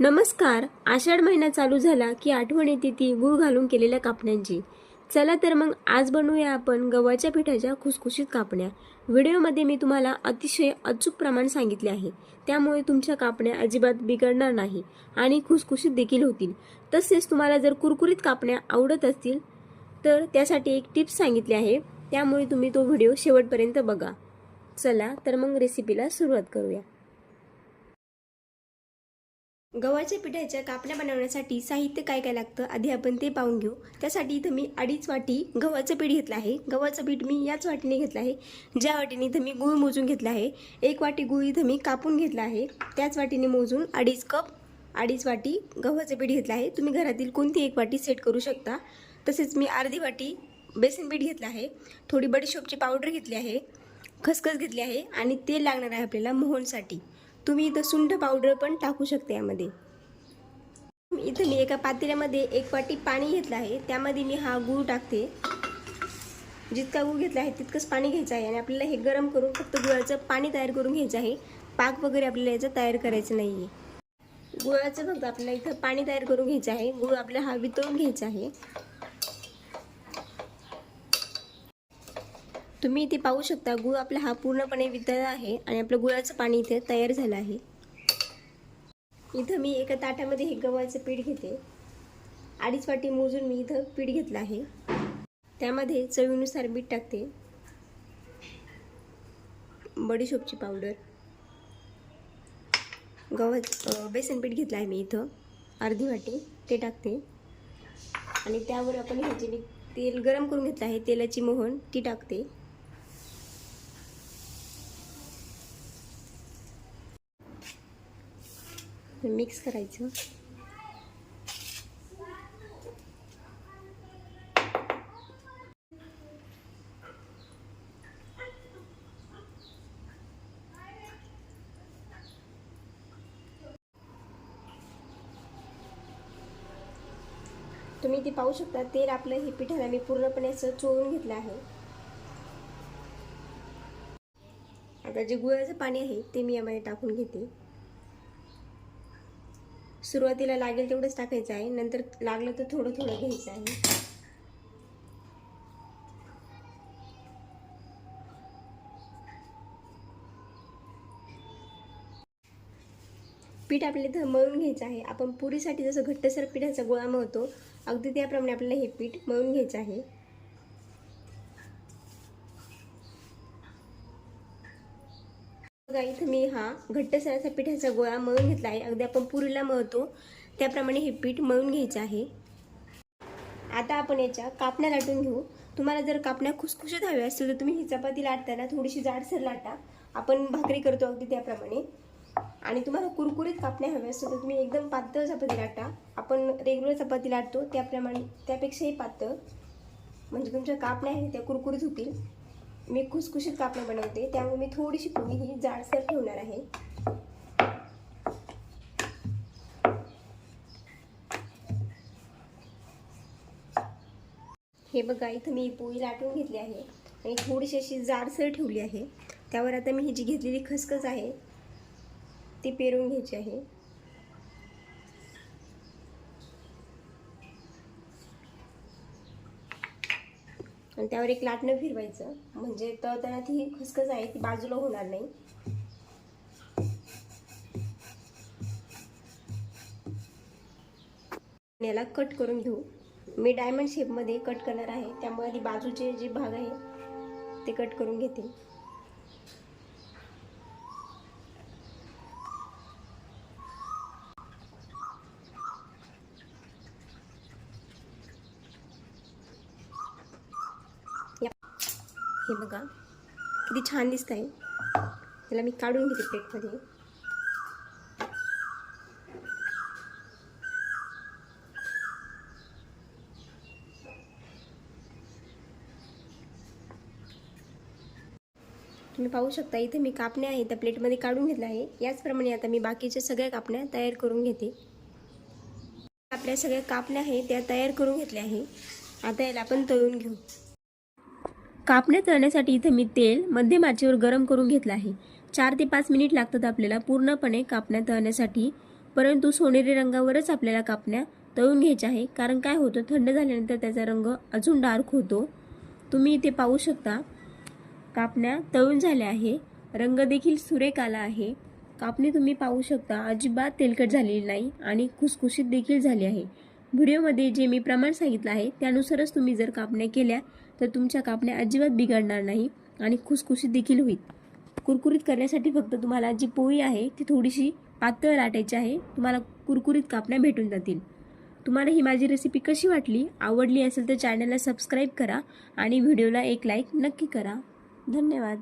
नमस्कार. आषाढ महिना चालू झाला की आठवण येते ती गूळ घालून केलेल्या कापण्यांची. चला तर मग आज बनवूया आपण गव्हाच्या पिठाच्या खुसखुशीत कापण्या. व्हिडिओमध्ये मी तुम्हाला अतिशय अचूक प्रमाण सांगितले आहे. त्यामुळे तुमच्या कापण्या अजिबात बिघडणार नाही आणि खुसखुशीत देखील होतील. तसेच तुम्हाला जर कुरकुरीत कापण्या आवडत असतील तर त्यासाठी एक टिप्स सांगितली आहे. त्यामुळे तुम्ही तो व्हिडिओ शेवटपर्यंत बघा. चला तर मग रेसिपीला सुरुवात करूया. गव्हाच्या पिठाच्या कापण्या बनवण्यासाठी साहित्य काय काय लागतं आधी आपण ते पाहून घेऊ. त्यासाठी इथं मी अडीच वाटी गव्हाचं पीठ घेतलं आहे. गव्हाचं पीठ मी याच वाटीने घेतलं आहे. ज्या वाटीने इथं मी गूळ मोजून घेतला आहे एक वाटी गूळ इथं मी कापून घेतला आहे. त्याच वाटीने मोजून अडीच कप अडीच वाटी गव्हाचं पीठ घेतलं आहे. तुम्ही घरातील कोणती एक वाटी सेट करू शकता. तसेच मी अर्धी वाटी बेसन पीठ घेतलं आहे. थोडी बडीशोपची पावडर घेतली आहे. खसखस घेतली आहे आणि तेल लागणार आहे आपल्याला मोहनसाठी. तुम्ही इथं सुंठ पावडर पण टाकू शकता यामध्ये. इथं मी एका पातेल्यामध्ये एक वाटी पाणी घेतलं आहे. त्यामध्ये मी हा गूळ टाकते. जितका गूळ घेतला आहे तितकंच पाणी घ्यायचं आहे आणि आपल्याला हे गरम करून फक्त गुळाचं पाणी तयार करून घ्यायचं आहे. पाक वगैरे आपल्याला याचं तयार करायचं नाही आहे गुळाचं फक्त आपल्याला इथं पाणी तयार करून घ्यायचं आहे. गुळ आपल्याला हा वितळून घ्यायचा आहे. तुम्ही इथे पाहू शकता गुळ आपला हा पूर्णपणे वितळला आहे आणि आपलं गुळाचं पाणी इथे तयार झालं आहे. इथं मी एका ताटामध्ये हे गव्हाचं पीठ घेते. अडीच वाटी मोजून मी इथं पीठ घेतलं आहे. त्यामध्ये चवीनुसार मीठ टाकते. बडीशोपची पावडर. गव्हा बेसन पीठ घेतलं आहे मी इथं. अर्धी वाटी ते टाकते. आणि त्यावर आपण ह्याची तेल गरम करून घेतलं आहे तेलाची मोहन ती टाकते. मिक्स करायचं. तुम्ही ते पाहू शकता तेल आपलं हे पिठाला मी पूर्णपणे असं चोळून घेतलं आहे. आता जे गुळाचं पाणी आहे ते मी यामध्ये टाकून घेते. सुरुवातीला लागेल तेवढंच टाकायचं आहे. नंतर लागलं तर थोडं थोडं घ्यायचं आहे. पीठ आपल्याला इथं मळून घ्यायचं आहे. आपण पुरीसाठी जसं घट्टसर पिठाचा गोळा मळतो अगदी त्याप्रमाणे आपल्याला हे पीठ मळून घ्यायचं आहे. बघा इथं मी हा घट्टसर असा पिठाचा गोळा मळून घेतला आहे. अगदी आपण पुरीला मळतो. त्याप्रमाणे हे पीठ मळून घ्यायचं आहे. आता आपण याच्या कापण्या लाटून घेऊ. तुम्हाला जर कापण्या खुसखुशीत हव्या असतील तर तुम्ही ही चपाती लाटताना थोडीशी जाडसर लाटा. आपण भाकरी करतो अगदी त्याप्रमाणे. आणि तुम्हाला कुरकुरीत कापण्या हव्या असतील तर तुम्ही एकदम पातळ चपाती लाटा. आपण रेग्युलर चपाती लाटतो. त्याप्रमाणे त्यापेक्षाही पातळ. म्हणजे तुमच्या कापण्या आहेत त्या कुरकुरीत होतील. मी खुसखुशीत कापणं बनवते. त्यामुळे मी थोडीशी पोळी ही जाडसर ठेवणार आहे. हे बघा इथं मी पोळी लाटून घेतली आहे. आणि थोडीशी अशी जाडसर ठेवली आहे. त्यावर आता मी ही जी घेतलेली खसखस आहे ती पेरून घ्यायची आहे. आणि त्यावर एक लाटणं फिरवायचं. म्हणजे तर त्याला ती खसखस आहे ती बाजूला होणार नाही. याला कट करून घेऊ. मी डायमंड शेपमध्ये कट करणार आहे त्यामुळे आधी बाजूचे जे भाग आहे ते कट करून घेते. हे बघा किती छान दिसत आहे त्याला मी काढून घेते प्लेटमध्ये तुम्ही पाहू शकता इथे मी कापण्या आहे त्या प्लेटमध्ये काढून घेतल्या आहे. याचप्रमाणे आता मी बाकीच्या सगळ्या कापण्या तयार करून घेते. आपल्या सगळ्या कापण्या आहे त्या तयार करून घेतल्या आहे. आता याला आपण तळून घेऊ. कापण्या तळण्यासाठी इथं मी तेल मध्यम आचेवर गरम करून घेतलं आहे. चार ते पाच मिनिट लागतात आपल्याला पूर्णपणे कापण्या तळण्यासाठी. परंतु सोनेरी रंगावरच आपल्याला कापण्या तळून घ्यायच्या आहे. कारण काय होतं थंड झाल्यानंतर त्याचा रंग अजून डार्क होतो. तुम्ही इथे पाहू शकता कापण्या तळून झाल्या आहे. रंग देखील सुरेख आला आहे. कापणी तुम्ही पाहू शकता अजिबात तेलकट झालेली नाही आणि खुसखुशीत देखील झाली आहे. व्हिडिओमध्ये जे मी प्रमाण सांगितलं आहे त्यानुसारच तुम्ही जर कापण्या केल्या तर तुमच्या कापण्या अजिबात बिघडणार नाही आणि खुसखुशीत देखील होईल. कुरकुरीत करण्यासाठी फक्त तुम्हाला जी पोळी आहे ती थोडीशी पातळ लाटायची आहे. तुम्हाला कुरकुरीत कापण्या भेटून जातील. तुम्हाला ही माझी रेसिपी कशी वाटली आवडली असेल तर चॅनलला सबस्क्राईब करा आणि व्हिडिओला एक लाईक नक्की करा. धन्यवाद.